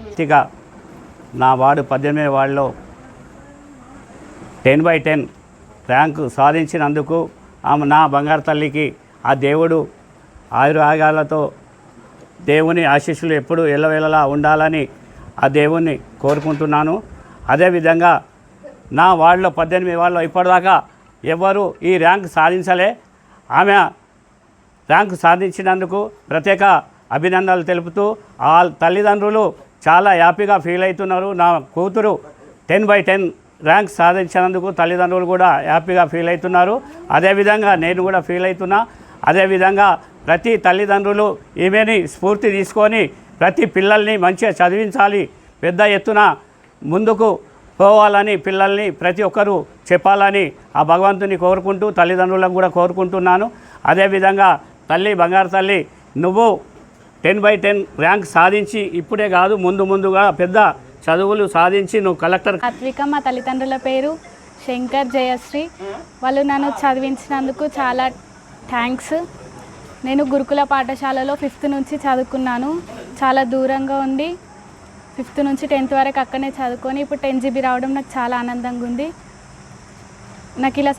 పూర్తిగా నా వార్డు పద్దెనిమిది వార్డులో టెన్ బై టెన్ ర్యాంకు సాధించినందుకు ఆమె నా బంగారు తల్లికి ఆ దేవుడు ఆయురాగాలతో దేవుని ఆశీస్సులు ఎప్పుడు ఎల్లవేళలా ఉండాలని ఆ దేవుణ్ణి కోరుకుంటున్నాను. అదేవిధంగా నా వాళ్ళలో పద్దెనిమిది వాళ్ళు ఇప్పటిదాకా ఎవరు ఈ ర్యాంక్ సాధించలే. ఆమె ర్యాంక్ సాధించినందుకు ప్రత్యేక అభినందనలు తెలుపుతూ ఆ తల్లిదండ్రులు చాలా హ్యాపీగా ఫీల్ అవుతున్నారు. నా కూతురు టెన్ బై టెన్ ర్యాంక్ సాధించినందుకు తల్లిదండ్రులు కూడా హ్యాపీగా ఫీల్ అవుతున్నారు. అదేవిధంగా నేను కూడా ఫీల్ అవుతున్నా. అదేవిధంగా ప్రతి తల్లిదండ్రులు ఈమెని స్ఫూర్తి తీసుకొని ప్రతి పిల్లల్ని మంచిగా చదివించాలి. పెద్ద ఎత్తున ముందుకు పోవాలని పిల్లల్ని ప్రతి ఒక్కరూ చెప్పాలని ఆ భగవంతుని కోరుకుంటూ తల్లిదండ్రులను కూడా కోరుకుంటున్నాను. అదేవిధంగా తల్లి బంగారు తల్లి నువ్వు టెన్ బై టెన్ ర్యాంక్ సాధించి ఇప్పుడే కాదు ముందు ముందుగా పెద్ద చదువులు సాధించి నువ్వు కలెక్టర్ సాత్విక మా తల్లిదండ్రుల పేరు శంకర్ జయశ్రీ. వాళ్ళు నన్ను చదివించినందుకు చాలా థ్యాంక్స్. నేను గురుకుల పాఠశాలలో ఫిఫ్త్ నుంచి చదువుకున్నాను. చాలా దూరంగా ఉంది ఫిఫ్త్ నుంచి టెన్త్ వరకు అక్కడనే చదువుకొని ఇప్పుడు టెన్ జీబీ రావడం నాకు చాలా ఆనందంగా ఉంది. నాకు ఇలా